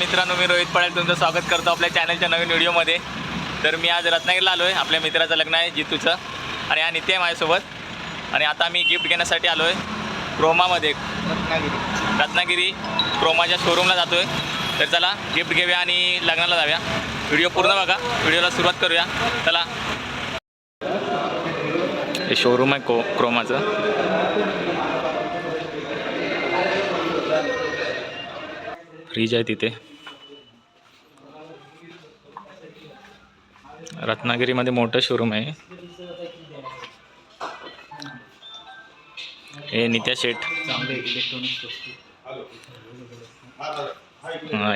मित्रांनो मी रोहित पडेल. तुमचं स्वागत करतो आपल्या चॅनलच्या नवीन व्हिडिओमध्ये तर मी आज रत्नागिरीला आलो आहे आपल्या मित्राचं लग्न आहे जितूचं. आणि हा नित्य आहे माझ्यासोबत. आणि आता मी गिफ्ट घेण्यासाठी आलो आहे क्रोमामध्ये रत्नागिरी. रत्नागिरी क्रोमाच्या शोरूमला जातो आहे तर चला गिफ्ट घेऊया आणि लग्नाला जाऊया. व्हिडिओ पूर्ण बघा. व्हिडिओला सुरुवात करूया. चला. हे शोरूम आहे को क्रोमाचं फ्रीज आहे तिथे. रत्नागिरीमध्ये मोठं शोरूम आहे. हे नित्या शेठ.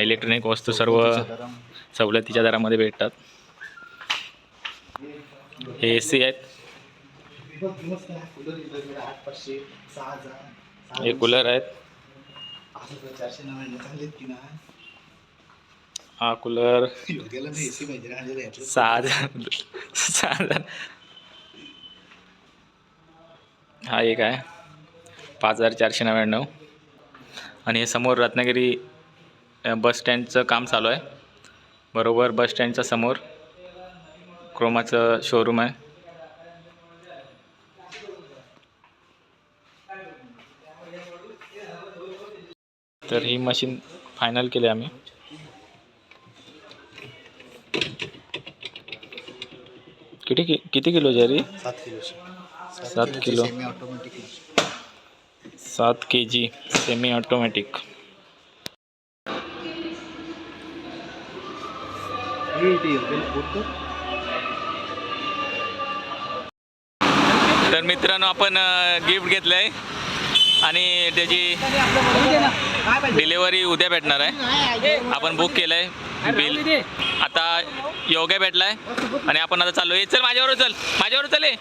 इलेक्ट्रॉनिक वस्तू सर्व सवलतीच्या दरामध्ये भेटतात. हे ए सी आहेत. हे कूलर आहेत असं चारशे नव्याण्णव चांगलेत की ना हा कूलर सहा हजार हा एक आहे. पाच हजार चारशे नव्याण्णव. आणि हे समोर रत्नागिरी बस स्टँडचं काम चालू आहे. बरोबर बस स्टँडच्या समोर क्रोमाचं शोरूम आहे. तर ही मशीन फायनल केली आम्ही. किती कि किती किलो जरी? सात किलोची सात किलो. सेमी ऑटोमॅटिक सात के जी सेमी ऑटोमॅटिक तर मित्रांनो आपण गिफ्ट घेतलं आहे आणि त्याची डिलेवरी उद्या भेटणार आहे. आपण बुक केलं आहे बिल. आता योग्य भेटला आहे आणि आपण आता चाललो आहे चल माझ्याबरोबर चल. माझ्याबरोबर चल ये.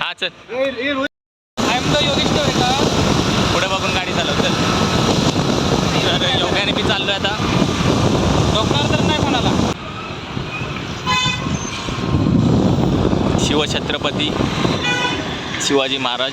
हा चल. पुढे बघून गाडी चालव चल. तर योग्याने मी चाललोय आता. रोखणार तर नाही कोणाला. शिवछत्रपती शिवाजी महाराज.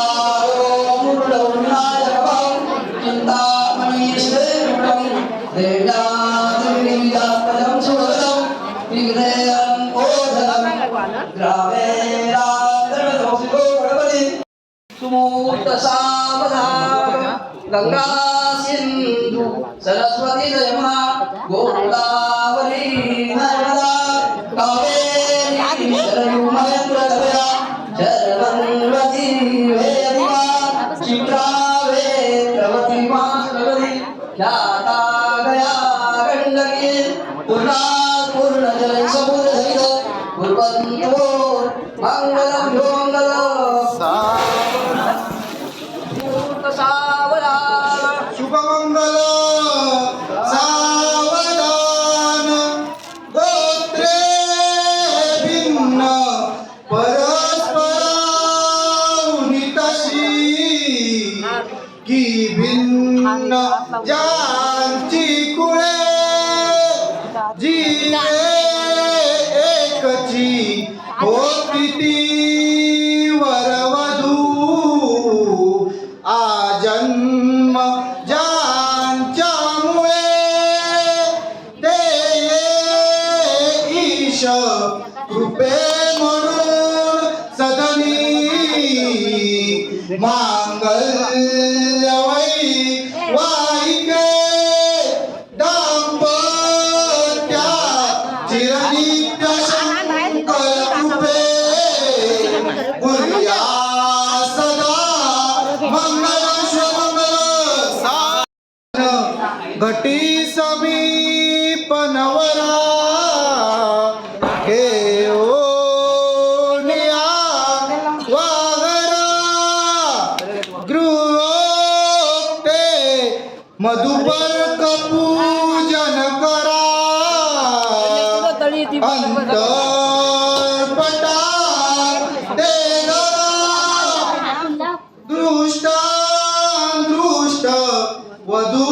గంగా సింధు సరస్వతి యమునా గోదావరి నర్మదా కావేరి Yeah. मधुपर पूजन करा. अंतरपटा ते दृष्ट दृष्ट वधूवरान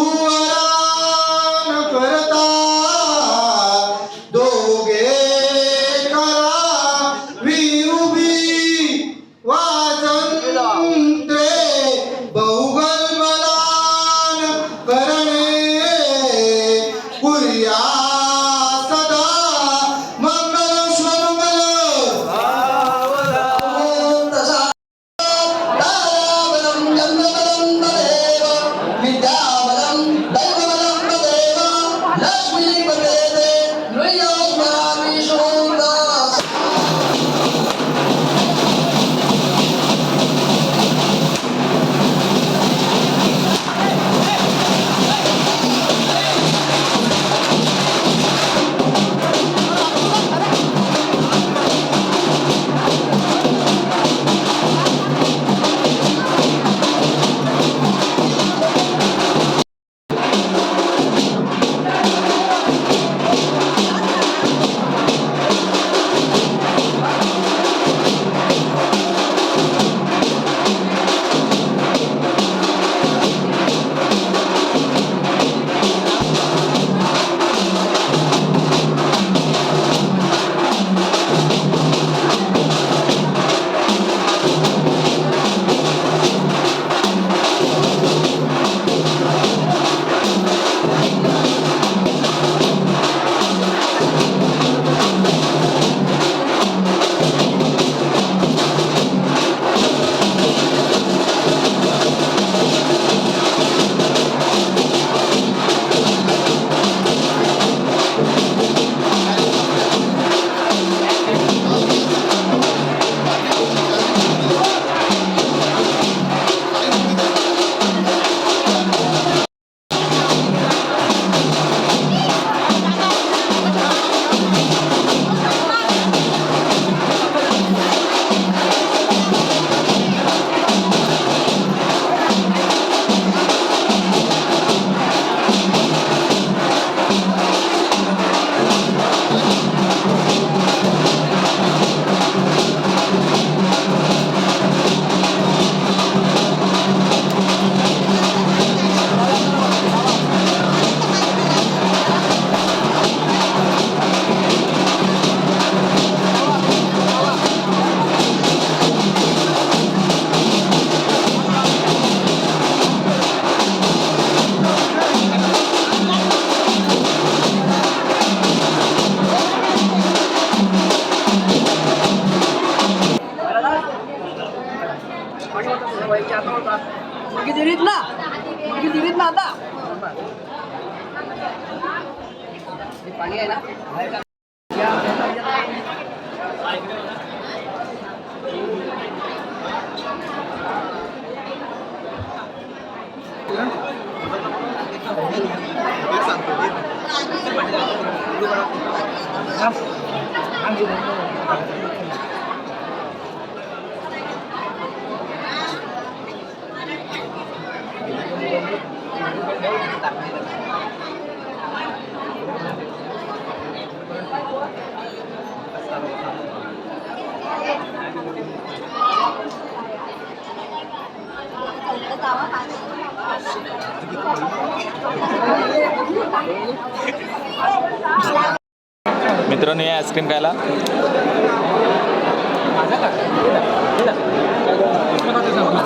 मित्रांनो या आईस्क्रीम खायला.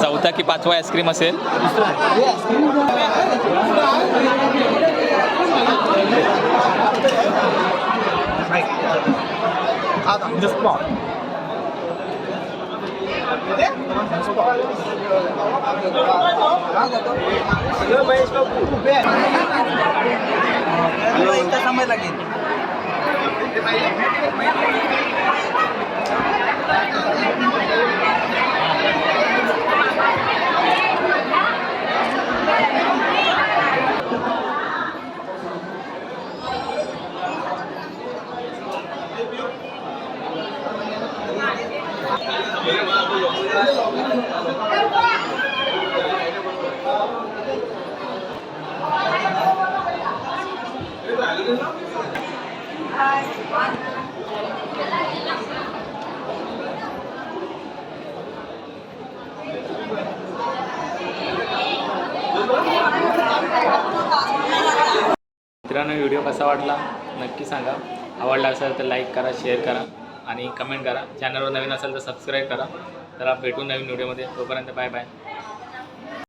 चौथा की पाचवा आईस्क्रीम असेल. समय लागेल. मित्रांनो व्हिडिओ कसा वाटला नक्की सांगा. आवडला असेल तर लाईक करा शेअर करा आणि कमेंट करा. चॅनलवर नवीन असेल तर सबस्क्राईब करा. तर भेटू नवीन व्हिडिओमध्ये तोपर्यंत बाय बाय